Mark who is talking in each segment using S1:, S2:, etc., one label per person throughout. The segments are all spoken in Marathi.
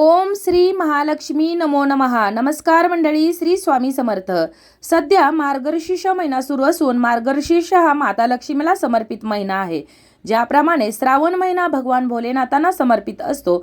S1: ओम श्री महालक्ष्मी नमो नमहा. नमस्कार मंडळी श्री स्वामी समर्थ. सध्या मार्गशीर्ष महिना सुरू असून मार्गशीर्ष हा माता लक्ष्मीला समर्पित महिना आहे. ज्याप्रमाणे श्रावण महिना भगवान भोलेनाथांना समर्पित असतो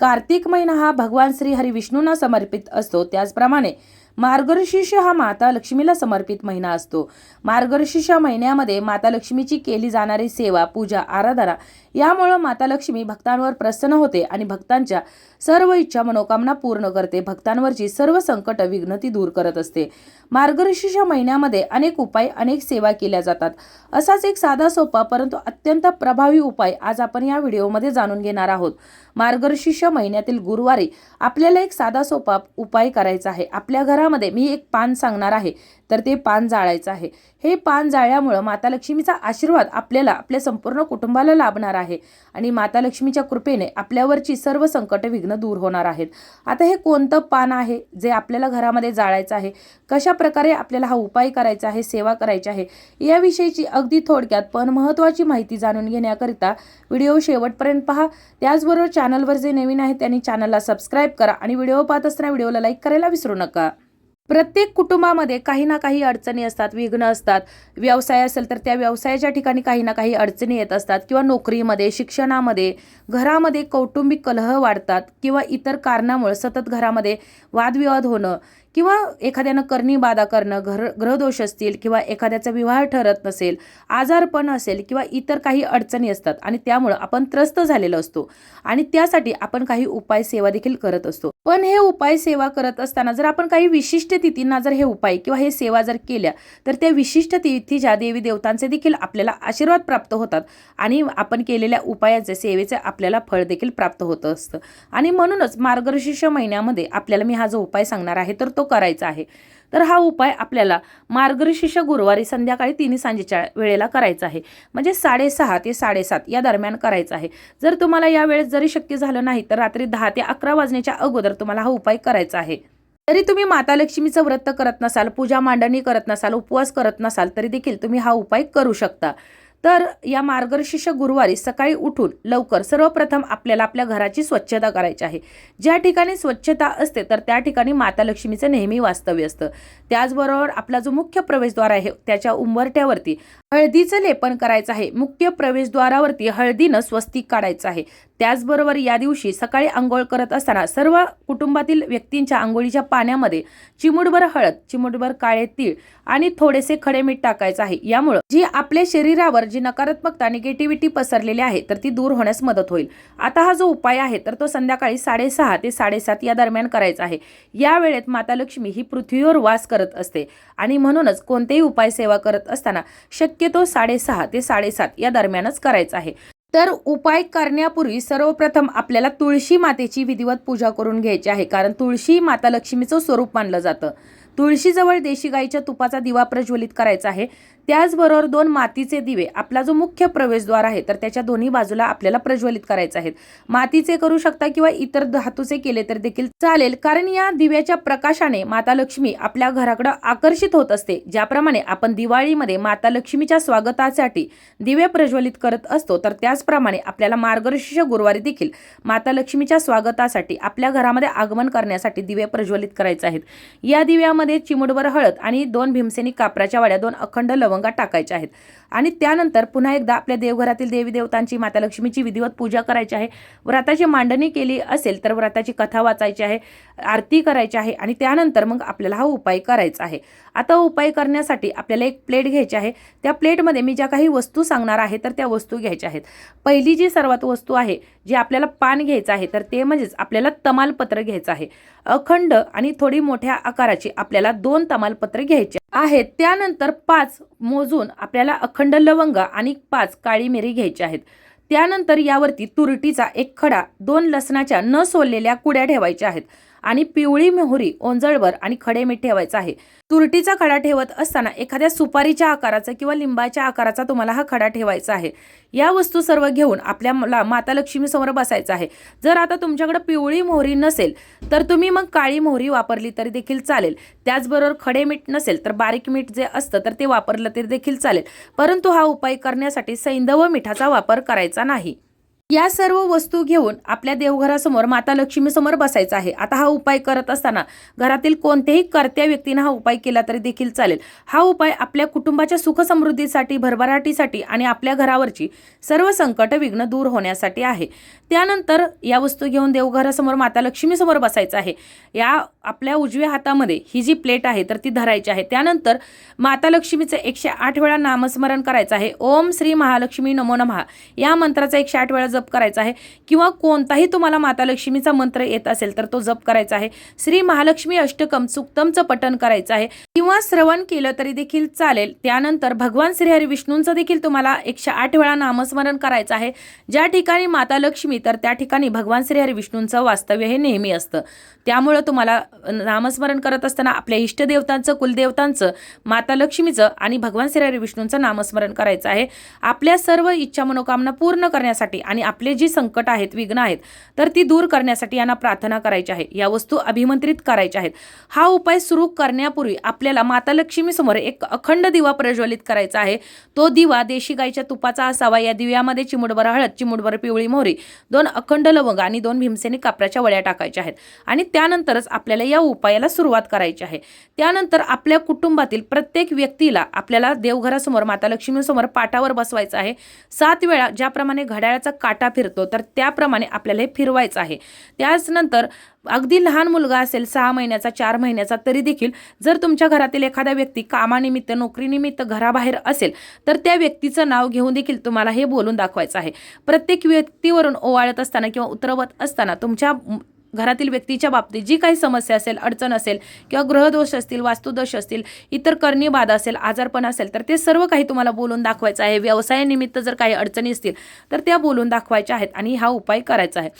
S1: कार्तिक महिना हा भगवान श्री हरिविष्णूंना समर्पित असतो. त्याचप्रमाणे मार्गशीर्ष हा माता लक्ष्मीला समर्पित महिना असतो. मार्गशीर्ष महिन्यामध्ये माता लक्ष्मीची केली जाणारी सेवा पूजा आराधना यामुळं माता लक्ष्मी भक्तांवर प्रसन्न होते आणि भक्तांच्या सर्व इच्छा मनोकामना पूर्ण करते. भक्तांवरची सर्व संकट विघ्न ती दूर करत असते. मार्गशीर्ष महिन्यामध्ये अनेक उपाय अनेक सेवा केल्या जातात. असाच एक साधा सोपा परंतु अत्यंत प्रभावी उपाय आज आपण या व्हिडिओमध्ये जाणून घेणार आहोत. मार्गशीर्ष महिन्यातील गुरुवारी आपल्याला एक साधा सोपा उपाय करायचा आहे. आपल्या घरा घरामध्ये मी एक पान सांगणार आहे. तर ते पान जाळायचं आहे. हे पान जाळल्यामुळं माता लक्ष्मीचा आशीर्वाद आपल्याला आपल्या संपूर्ण कुटुंबाला लाभणार आहे. आणि माता लक्ष्मीच्या कृपेने आपल्यावरची सर्व संकट विघ्न दूर होणार आहेत. आता हे कोणतं पान आहे जे आपल्याला घरामध्ये जाळायचं आहे? कशा प्रकारे आपल्याला हा उपाय करायचा आहे सेवा करायची आहे? याविषयीची अगदी थोडक्यात पण महत्त्वाची माहिती जाणून घेण्याकरिता व्हिडिओ शेवटपर्यंत पहा. त्याचबरोबर चॅनलवर जे नवीन आहेत त्यांनी चॅनलला सबस्क्राईब करा आणि व्हिडिओ पाहत असताना व्हिडिओला लाईक करायला विसरू नका. प्रत्येक कुटुंबामध्ये काही ना काही अडचणी असतात विघ्न असतात. व्यवसाय असेल तर त्या व्यवसायाच्या ठिकाणी काही ना काही अडचणी येत असतात किंवा नोकरीमध्ये शिक्षणामध्ये घरामध्ये कौटुंबिक कलह वाढतात किंवा इतर कारणामुळे सतत घरामध्ये वादविवाद होणं. किंवा एखाद्यानं करणी बाधा करणं घर ग्रहदोष असतील किंवा एखाद्याचा विवाह ठरत नसेल आजारपण असेल किंवा इतर काही अडचणी असतात आणि त्यामुळं आपण त्रस्त झालेलो असतो आणि त्यासाठी आपण काही उपाय सेवा देखील करत असतो. पण हे उपाय सेवा करत असताना जर आपण काही विशिष्ट तिथींना जर हे उपाय किंवा हे सेवा जर केल्या तर त्या विशिष्ट तिथीच्या देवी देवतांचे देखील आपल्याला आशीर्वाद प्राप्त होतात आणि आपण केलेल्या उपायाचे सेवेचे आपल्याला फळ देखील प्राप्त होत असतं. आणि म्हणूनच मार्गशीर्ष महिन्यामध्ये आपल्याला मी हा जो उपाय सांगणार आहे तर तो करायचा आहे. तर हा उपाय आपल्याला मार्गशीर्ष गुरुवारी संध्याकाळी तिन्ही सांजेच्या वेळेला करायचा आहे. म्हणजे साडेसहा ते साडेसात या दरम्यान करायचा आहे. जर तुम्हाला या वेळेस जरी शक्य झालं नाही तर रात्री दहा ते अकरा वाजण्याच्या अगोदर तुम्हाला हा उपाय करायचा आहे. तरी तुम्ही माता लक्ष्मीचं व्रत करत नसाल पूजा मांडणी करत नसाल उपवास करत नसाल तरी देखील तुम्ही हा उपाय करू शकता. तर या मार्गशीर्ष गुरुवारी सकाळी उठून लवकर सर्वप्रथम आपल्याला आपल्या घराची स्वच्छता करायची आहे. ज्या ठिकाणी स्वच्छता असते तर त्या ठिकाणी माता लक्ष्मीचं नेहमी वास्तव्य असतं. त्याचबरोबर आपला जो मुख्य प्रवेशद्वार आहे त्याच्या उंबरट्यावरती हळदीचं लेपन करायचं आहे. मुख्य प्रवेशद्वारावरती हळदीनं स्वस्तिक काढायचं आहे. त्याचबरोबर या दिवशी सकाळी आंघोळ करत असताना सर्व कुटुंबातील व्यक्तींच्या आंघोळीच्या पाण्यामध्ये चिमुडभर हळद चिमुडभर काळे तीळ आणि थोडेसे खडे मीठ टाकायचं आहे. यामुळं जी आपल्या शरीरावर जी नकारात्मकता निगेटिव्हिटी पसरलेली आहे तर ती दूर होण्यास मदत होईल. आता हा जो उपाय आहे तर तो संध्याकाळी साडेसहा ते साडेसात या दरम्यान करायचा आहे. या वेळेत माता लक्ष्मी ही पृथ्वीवर वास करत असते आणि म्हणूनच कोणतेही उपाय सेवा करत असताना शक्य शक्यतो साडेसहा ते साडेसात या दरम्यानच करायचा आहे. तर उपाय करण्यापूर्वी सर्वप्रथम आपल्याला तुळशी मातेची विधिवत पूजा करून घ्यायची आहे. कारण तुळशी माता लक्ष्मीचं स्वरूप मानलं जातं. तुळशीजवळ देशी गाईच्या तुपाचा दिवा प्रज्वलित करायचा आहे. त्याचबरोबर दोन मातीचे दिवे आपला जो मुख्य प्रवेशद्वार आहे तर त्याच्या दोन्ही बाजूला आपल्याला प्रज्वलित करायचे आहेत. मातीचे करू शकता किंवा इतर धातूचे केले तर देखील चालेल कारण या दिव्याच्या प्रकाशाने माता लक्ष्मी आपल्या घराकडे आकर्षित होत असते. ज्याप्रमाणे आपण दिवाळीमध्ये माता लक्ष्मीच्या स्वागतासाठी दिवे प्रज्वलित करत असतो तर त्याचप्रमाणे आपल्याला मार्गदर्श गुरुवारी देखील माता लक्ष्मीच्या स्वागतासाठी आपल्या घरामध्ये आगमन करण्यासाठी दिवे प्रज्वलित करायचे आहेत. या दिव्यामध्ये चिमुडभर हळद आणि दोन भीमसेनी कापराच्या वाड्या दोन अखंड लव लवंगा टाकायच्या आहेत. आणि त्यानंतर पुन्हा एकदा आपल्या देवघरातील देवी देवतांची माता लक्ष्मीची विधिवत पूजा करायची आहे. व्रताची मांडणी केली असेल तर व्रताची कथा वाचायची आहे आरती करायची आहे आणि त्यानंतर मग आपल्याला हा उपाय करायचा आहे. आता उपाय करण्यासाठी आपल्याला एक प्लेट घ्यायची आहे. त्या प्लेटमध्ये मी ज्या काही वस्तू सांगणार आहे तर त्या वस्तू घ्यायच्या आहेत. पहिली जी सर्वात वस्तू आहे जी आपल्याला पान घ्यायचं आहे तर ते म्हणजेच आपल्याला तमालपत्र घ्यायचं आहे. अखंड आणि थोडी मोठ्या आकाराची आपल्याला दोन तमालपत्र घ्यायची आहेत त्यानंतर पाच मोजून आपल्याला अखंड लवंग आणि पाच काळी मिरी घ्यायची आहेत. त्यानंतर यावरती तुरटीचा एक खडा दोन लसणाच्या न सोललेल्या कुड्या ठेवायच्या आहेत. आणि पिवळी मोहरी ओंजळवर आणि खडे मीठ ठेवायचं आहे. तुरटीचा खडा ठेवत असताना एखाद्या सुपारीच्या आकाराचा किंवा लिंबाच्या आकाराचा तुम्हाला हा खडा ठेवायचा आहे. या वस्तू सर्व घेऊन आपल्या मला माता लक्ष्मीसमोर बसायचं आहे. जर आता तुमच्याकडे पिवळी मोहरी नसेल तर तुम्ही मग काळी मोहरी वापरली तरी देखील चालेल. त्याचबरोबर खडे मीठ नसेल तर बारीक मीठ जे असतं तर ते वापरलं तरी देखील चालेल. परंतु हा उपाय करण्यासाठी सैंधव मिठाचा वापर करायचा नाही. या सर्व वस्तू घेऊन आपल्या देवघरासमोर माता लक्ष्मी समोर बसायचं आहे. आता हा उपाय करत असताना घरातील कोणत्याही कर्त्या व्यक्तीनं हा उपाय केला तरी देखील चालेल. हा उपाय आपल्या कुटुंबाच्या सुख समृद्धीसाठी भरभराटीसाठी आणि आपल्या घरावरची सर्व संकट विघ्न दूर होण्यासाठी आहे. त्यानंतर या वस्तू घेऊन देवघरासमोर माता लक्ष्मीसमोर बसायचं आहे. या आपल्या उजव्या हातामध्ये ही जी प्लेट आहे तर ती धरायची आहे. त्यानंतर माता लक्ष्मीचं एकशे आठ वेळा नामस्मरण करायचं आहे. ओम श्री महालक्ष्मी नमो नमः. या मंत्राचा एकशे आठ वेळा जप करायचा आहे किंवा कोणताही तुम्हाला माता लक्ष्मीचा मंत्र येत असेल तर तो जप करायचा आहे. श्री महालक्ष्मी अष्टकम सुक्तमचं पठण करायचं आहे. किंवा श्रवण केलं तरी देखील चालेल. त्यानंतर भगवान श्रीहरी विष्णूंचं देखील तुम्हाला एकशे आठ वेळा नामस्मरण करायचं आहे. ज्या ठिकाणी माता लक्ष्मी तर त्या ठिकाणी भगवान श्रीहरी विष्णूंचं वास्तव्य हे नेहमी असतं. त्यामुळं तुम्हाला नामस्मरण करत असताना आपल्या इष्टदेवतांचं कुलदेवतांचं माता लक्ष्मीचं आणि भगवान श्रीहरी विष्णूंचं नामस्मरण करायचं आहे. आपल्या सर्व इच्छा मनोकामना पूर्ण करण्यासाठी आणि आपले जी संकट आहेत विघ्न आहेत तर ती दूर करण्यासाठी यांना प्रार्थना करायची आहे. या वस्तू अभिमंत्रित करायच्या आहेत. हा उपाय सुरू करण्यापूर्वी आपल्याला माता लक्ष्मीसमोर एक अखंड दिवा प्रज्वलित करायचा आहे. तो दिवा देशी गाईच्या तुपाचा असावा. या दिव्यामध्ये चिमुडभर हळद चिमुडभर पिवळी मोहरी दोन अखंड लवंग आणि दोन भीमसेनी कापराच्या वड्या टाकायच्या आहेत. आणि त्यानंतरच आपल्याला या उपायाला सुरुवात करायची आहे. त्यानंतर आपल्या कुटुंबातील प्रत्येक व्यक्तीला आपल्याला देवघरासमोर माता लक्ष्मीसमोर पाटावर बसवायचं आहे. सात वेळा ज्याप्रमाणे घड्याळाचा काटा फिरतो तर त्याप्रमाणे आपल्याला हे फिरवायचं आहे. त्याचनंतर अगदी लहान मुलगा असेल सहा महिन्याचा चार महिन्याचा तरी देखील जर तुमच्या घरातील एखादा व्यक्ती कामानिमित्त नोकरीनिमित्त घराबाहेर असेल तर त्या व्यक्तीचं नाव घेऊन देखील तुम्हाला हे बोलून दाखवायचं आहे. प्रत्येक व्यक्तीवरून ओवाळत असताना किंवा उतरवत असताना तुमच्या घरातील व्यक्तीच्या बाबतीत जी काही समस्या असेल अडचण असेल किंवा ग्रहदोष असतील वास्तुदोष असतील इतर करणी बाधा असेल आजारपण असेल तर ते सर्व काही तुम्हाला बोलून दाखवायचं आहे. व्यवसायानिमित्त जर काही अडचणी असतील तर त्या बोलून दाखवायच्या आहेत आणि हा उपाय करायचा आहे.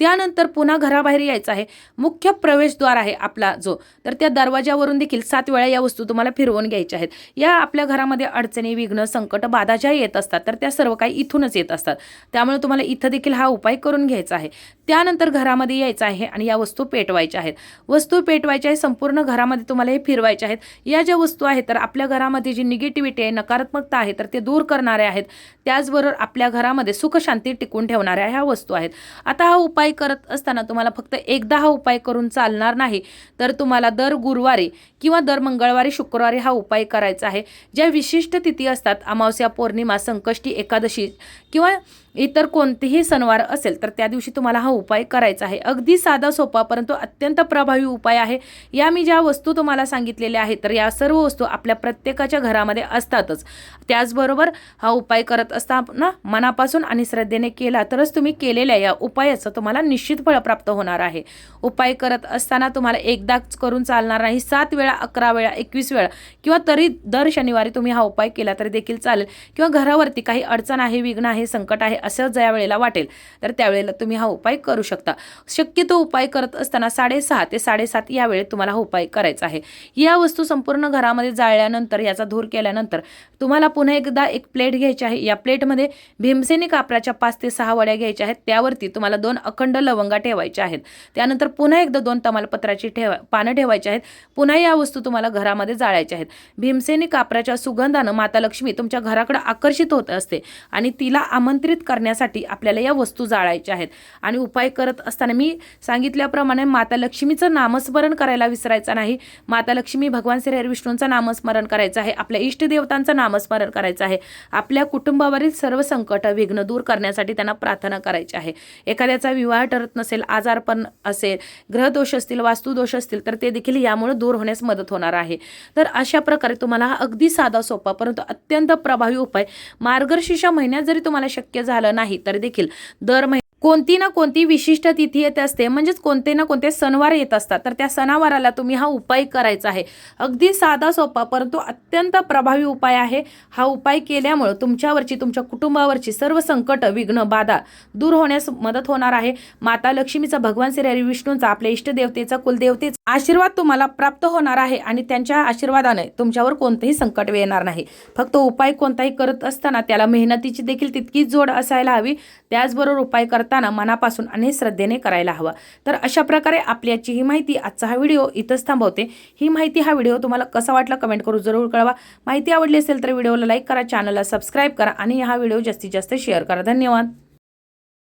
S1: त्यानंतर पुन्हा घराबाहेर यायचं आहे. मुख्य प्रवेशद्वार आहे आपला जो. तर त्या दरवाजावरून देखील सात वेळा या वस्तू तुम्हाला फिरवून घ्यायच्या आहेत. या आपल्या घरामध्ये अडचणी विघ्न संकट बाधा ज्या येत असतात तर त्या सर्व काही इथूनच येत असतात. त्यामुळे तुम्हाला इथं देखील हा उपाय करून घ्यायचा आहे. त्यानंतर घरामध्ये यायचं आहे आणि या वस्तू पेटवायच्या आहेत. वस्तू पेटवायच्या आहे संपूर्ण घरामध्ये तुम्हाला हे फिरवायच्या आहेत. या ज्या वस्तू आहेत तर आपल्या घरामध्ये जी निगेटिव्हिटी आहे नकारात्मकता आहे तर ते दूर करणारे आहेत. त्याचबरोबर आपल्या घरामध्ये सुखशांती टिकून ठेवणाऱ्या ह्या वस्तू आहेत. आता हा उपाय उपाय करत असताना तुम्हाला फक्त एकदा हा उपाय करून चालणार नाही तर तुम्हाला दर गुरुवारी किंवा दर मंगळवारी शुक्रवारी हा उपाय करायचा आहे. ज्या विशिष्ट तिथी असतात अमावस्या पौर्णिमा संकष्टी एकादशी किंवा इतर कोणतेही सणवार असेल तर त्या दिवशी तुम्हाला हा उपाय करायचा आहे. अगदी साधा सोपा परंतु अत्यंत प्रभावी उपाय आहे. या मी ज्या वस्तू तुम्हाला सांगितलेल्या आहेत तर या सर्व वस्तू आपल्या प्रत्येकाच्या घरामध्ये असतातच. त्याचबरोबर हा उपाय करत असताना मनापासून आणि श्रद्धेने केला तरच तुम्ही केलेल्या या उपायाचं तुम्हाला निश्चित फळ प्राप्त होणार आहे. उपाय करत असताना तुम्हाला एकदाच करून चालणार नाही सात वेळा अकरा वेळा एकवीस वेळा किंवा तरी दर शनिवारी तुम्ही हा उपाय केला तरी देखील चालेल. किंवा घरावरती काही अडचण आहे विघ्न आहे संकट आहे असं ज्या वेळेला वाटेल तर त्यावेळेला तुम्ही हा उपाय करू शकता. शक्यतो उपाय करत असताना साडेसहा ते साडेसात या वेळेत तुम्हाला हा उपाय करायचा आहे. या वस्तू संपूर्ण घरामध्ये जाळल्यानंतर याचा धूर केल्यानंतर तुम्हाला पुन्हा एकदा एक प्लेट घ्यायची आहे. या प्लेटमध्ये भीमसेनी कापराच्या पाच ते सहा वड्या घ्यायच्या आहेत. त्यावरती तुम्हाला दोन अखंड लवंगा ठेवायच्या आहेत. त्यानंतर पुन्हा एकदा दोन तमालपत्राची ठेवा पानं ठेवायची आहेत. पुन्हा या वस्तू तुम्हाला घरामध्ये जाळायच्या आहेत. भीमसेनी कापराच्या सुगंधानं माता लक्ष्मी तुमच्या घराकडे आकर्षित होत असते आणि तिला आमंत्रित करण्यासाठी आपल्याला या वस्तू जाळायच्या आहेत. आणि उपाय करत असताना मी सांगितल्याप्रमाणे माता लक्ष्मीचं नामस्मरण करायला विसरायचं नाही. माता लक्ष्मी भगवान श्री विष्णूंचं नामस्मरण करायचं आहे. आपल्या इष्टदेवतांचं नामस्मरण करायचं आहे. आपल्या कुटुंबावरील सर्व संकट विघ्न दूर करण्यासाठी त्यांना प्रार्थना करायची आहे. एखाद्याचा विवाह ठरत नसेल आजारपण असेल ग्रहदोष असतील वास्तुदोष असतील तर ते देखील यामुळे दूर होण्यास मदत होणार आहे. तर अशा प्रकारे तुम्हाला हा अगदी साधा सोपा परंतु अत्यंत प्रभावी उपाय मार्गशीर्ष महिन्यात जरी तुम्हाला शक्य झालं नाही तर देखील दर महिन्या कोणती ना कोणती विशिष्ट तिथी येत असते. म्हणजेच कोणते ना कोणते सणवार येत असतात. तर त्या सणावाराला तुम्ही हा उपाय करायचा आहे. अगदी साधा सोपा परंतु अत्यंत प्रभावी उपाय आहे. हा उपाय केल्यामुळं तुमच्यावरची तुमच्या कुटुंबावरची सर्व संकट विघ्न बाधा दूर होण्यास मदत होणार आहे. माता लक्ष्मीचा भगवान श्री हरी विष्णूंचा आपल्या इष्टदेवतेचा कुलदेवतेचा आशीर्वाद तुम्हाला प्राप्त होणार आहे आणि त्यांच्या आशीर्वादाने तुमच्यावर कोणतेही संकट येणार नाही. फक्त उपाय कोणताही करत असताना त्याला मेहनतीची देखील तितकीच जोड असायला हवी. त्याचबरोबर उपाय करताना मनापासून आणि श्रद्धेने करायला हवा. तर अशा प्रकारे आपल्याची ही माहिती आजचा हा व्हिडिओ इथंच थांबवते. ही माहिती हा व्हिडिओ तुम्हाला कसा वाटला कमेंट करू जरूर कळवा. माहिती आवडली असेल तर व्हिडिओला लाईक करा चॅनलला सबस्क्राईब करा आणि हा व्हिडिओ जास्तीत जास्त शेअर करा. धन्यवाद.